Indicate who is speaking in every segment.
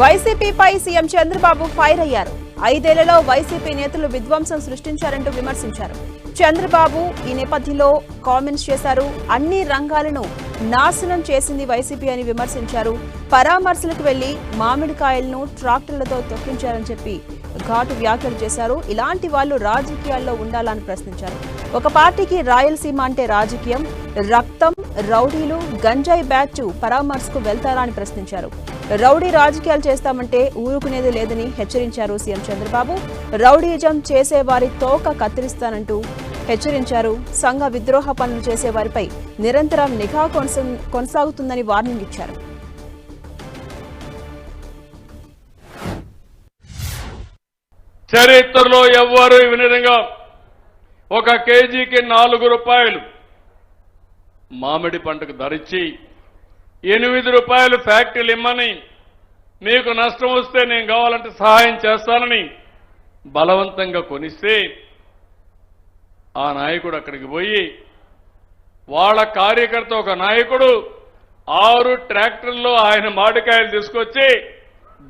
Speaker 1: వైసీపీపై CM Chandrababu fire అయ్యారు. ఐదేళ్ళలో YCP నేతలు విధ్వంసం సృష్టించారంటూ విమర్శించారు. చంద్రబాబు ఈ నేపథ్యంలో కామెంట్స్ చేశారు. అన్ని రంగాలను నాశనం చేసింది వైసీపీ అని విమర్శించారు. పరామర్శలకు వెళ్ళి మామిడికాయలను ట్రాక్టర్లతో తొక్కించారని చెప్పి ఘాటు వ్యాఖ్యలు చేశారు. ఇలాంటి వాళ్ళు రాజకీయాల్లో ఉండాలని ప్రశ్నించారు. ఒక పార్టీకి రాయలసీమ అంటే రాజకీయం రక్తం రౌడీలు గంజాయి బ్యాచ్ పరామర్శకు వెళ్తారా అని ప్రశ్నించారు. రౌడీ రాజకీయాలు చేస్తామంటే ఊరుకునేది లేదని హెచ్చరించారు సీఎం చంద్రబాబు. రౌడీజం చేసేవారి తోక కత్తిరిస్తానంటూ హెచ్చరించారు. సంఘ విద్రోహ పనులు చేసేవారిపై నిరంతరం నిఘా కొనసాగుతుందని వార్నింగ్ ఇచ్చారు.
Speaker 2: చరిత్రలో ఎవ్వరు ఈ విధంగా ఒక కేజీకి నాలుగు రూపాయలు. మామిడి పంటకు ధరిచ్చి ఎనిమిది రూపాయలు ఫ్యాక్టరీలు ఇమ్మని మీకు నష్టం వస్తే నేను కావాలంటే సహాయం చేస్తానని బలవంతంగా కొనిస్తే ఆ నాయకుడు అక్కడికి పోయి వాళ్ళ కార్యకర్త ఒక నాయకుడు ఆరు ట్రాక్టర్లో ఆయన మామిడికాయలు తీసుకొచ్చి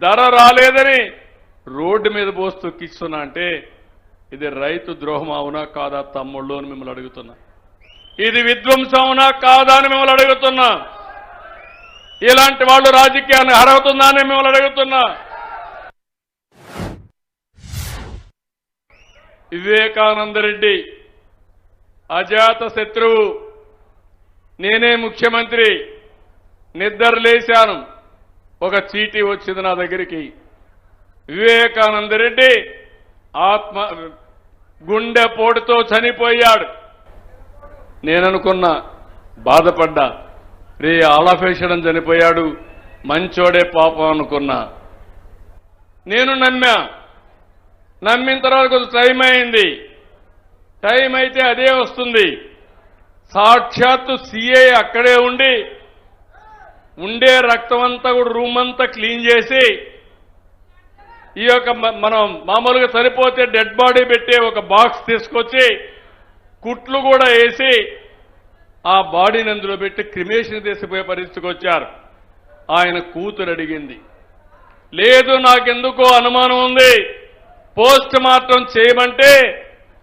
Speaker 2: ధర రాలేదని రోడ్డు మీద పోస్తూ కిస్తున్నా అంటే ఇది రైతు ద్రోహం అవునా కాదా తమ్ముళ్ళు అని మిమ్మల్ని అడుగుతున్నా. ఇది విధ్వంసమునా కాదా అని మిమ్మల్ని అడుగుతున్నా. ఇలాంటి వాళ్ళు రాజకీయాన్ని అర్హతుందా అని మిమ్మల్ని అడుగుతున్నా. వివేకానందరెడ్డి అజాత శత్రువు నేనే ముఖ్యమంత్రి నిద్ర లేశాను. ఒక చీటీ వచ్చింది నా దగ్గరికి. వివేకానంద రెడ్డి ఆత్మ గుండె పోటుతో చనిపోయాడు. నేననుకున్నా బాధపడ్డా రే ఆలాఫేషడం చనిపోయాడు మంచోడే పాపం అనుకున్నా. నేను నమ్మా. నమ్మిన తర్వాత కొంచెం టైం అయింది. టైం అయితే అదే వస్తుంది. సాక్షాత్తు సీఏ అక్కడే ఉండి ఉండే రక్తం అంతా కూడా రూమ్ అంతా క్లీన్ చేసి ఈ యొక్క మనం మామూలుగా చనిపోతే డెడ్ బాడీ పెట్టే ఒక బాక్స్ తీసుకొచ్చి కుట్లు కూడా వేసి ఆ బాడీని అందులో పెట్టి క్రిమేషన్ తీసిపోయే పరిస్థితికి వచ్చారు ఆయన కూతురు అడిగింది లేదు నాకెందుకో అనుమానం ఉంది. పోస్ట్ మార్టం చేయమంటే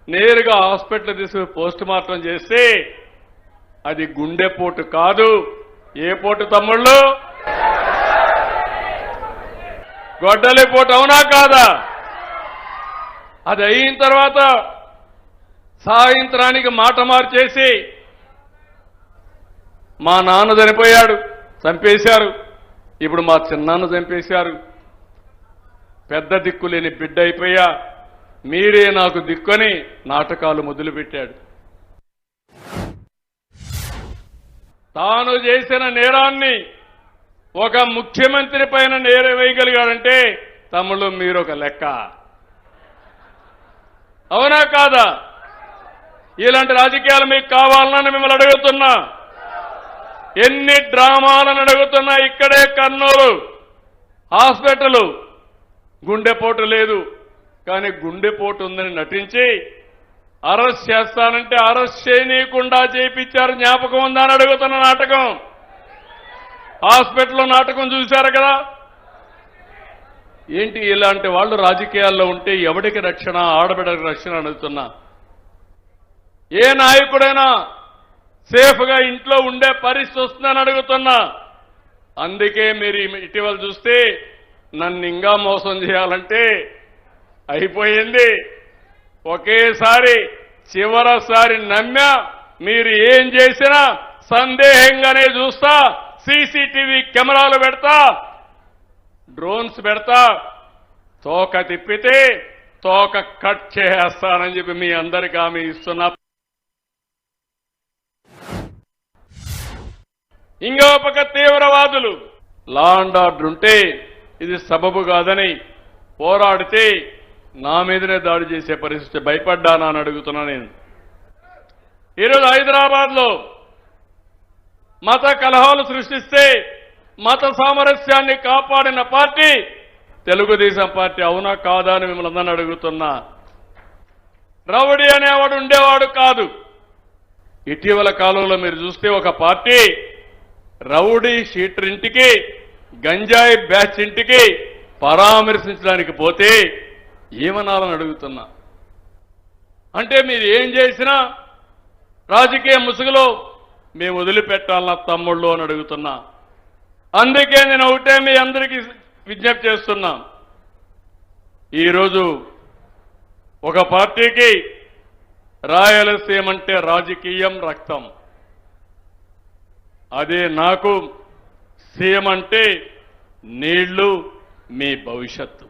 Speaker 2: నేరుగా హాస్పిటల్ తీసుకుని పోస్ట్ మార్టం చేస్తే అది గుండెపోటు కాదు. ఏ పోటు తమ్ముళ్ళు? గొడ్డలి పోటు అవునా కాదా? అది అయిన తర్వాత సాయంత్రానికి మాట మార్చేసి మా నాన్న చనిపోయాడు చంపేశారు. ఇప్పుడు మా చిన్నాన్న చంపేశారు. పెద్ద దిక్కు లేని బిడ్డ అయిపోయా. మీరే నాకు దిక్కుని నాటకాలు మొదలుపెట్టాడు. తాను చేసిన నేరాన్ని ఒక ముఖ్యమంత్రి పైన నేర వేయగలిగాడంటే తమ్ముళ్ళు మీరు ఒక లెక్క. అవునా కాదా? ఇలాంటి రాజకీయాలు మీకు కావాలని మిమ్మల్ని అడుగుతున్నా. ఎన్ని డ్రామాలను అడుగుతున్నా ఇక్కడే కర్నూలు. హాస్పిటల్. గుండెపోటు లేదు. కానీ గుండెపోటు ఉందని నటించి అరెస్ట్ చేస్తానంటే అరెస్ట్ చేయనీయకుండా చేయించారు జ్ఞాపకం ఉందా అని అడుగుతున్న నాటకం. హాస్పిటల్లో నాటకం చూశారు కదా. ఏంటి ఇలాంటి వాళ్ళు రాజకీయాల్లో ఉంటే ఎవడికి రక్షణ ఆడబిడ్డకి రక్షణ అడుగుతున్నా? ఏ నాయకుడైనా సేఫ్గా ఇంట్లో ఉండే పరిస్థితి వస్తుందని అడుగుతున్నా. అందుకే మీరు ఇటీవల చూస్తే నన్ను ఇంకా మోసం చేయాలంటే అయిపోయింది. ఒకేసారి చివరసారి నమ్మా మీరు ఏం చేసినా సందేహంగానే చూస్తా సీసీటీవీ కెమెరాలు పెడతా డ్రోన్స్ పెడతా తోక తిప్పితే తోక కట్ చేస్తానని చెప్పి మీ అందరికీ ఆమె ఇస్తున్నా. ఇంకో పక్క తీవ్రవాదులు. లా అండ్ ఆర్డర్ ఉంటే ఇది సబబు కాదని పోరాడితే నా మీదనే దాడి చేసే పరిస్థితి భయపడ్డానా అని అడుగుతున్నా నేను. ఈరోజు హైదరాబాద్లో మత కలహాలు సృష్టిస్తే మత సామరస్యాన్ని కాపాడిన పార్టీ తెలుగుదేశం పార్టీ అవునా కాదా అని మిమ్మల్ని అందరిని అడుగుతున్నా. రౌడీ అనేవాడు ఉండేవాడు కాదు. ఇటీవల కాలంలో మీరు చూస్తే ఒక పార్టీ రౌడీ షీటర్ ఇంటికి గంజాయి బ్యాచ్ ఇంటికి పరామర్శించడానికి పోతే ఏమనాలని అడుగుతున్నా? అంటే మీరు ఏం చేసినా రాజకీయ ముసుగులో మేము వదిలిపెట్టాలన్న తమ్ముళ్ళు అని అడుగుతున్నా. అందుకే నేను ఒకటే మీ అందరికీ విజ్ఞప్తి చేస్తున్నా. ఈరోజు ఒక పార్టీకి రాయలసీమ అంటే రాజకీయం రక్తం. అదే నాకు సీఎం అంటే నీళ్ళు మీ భవిష్యత్తు.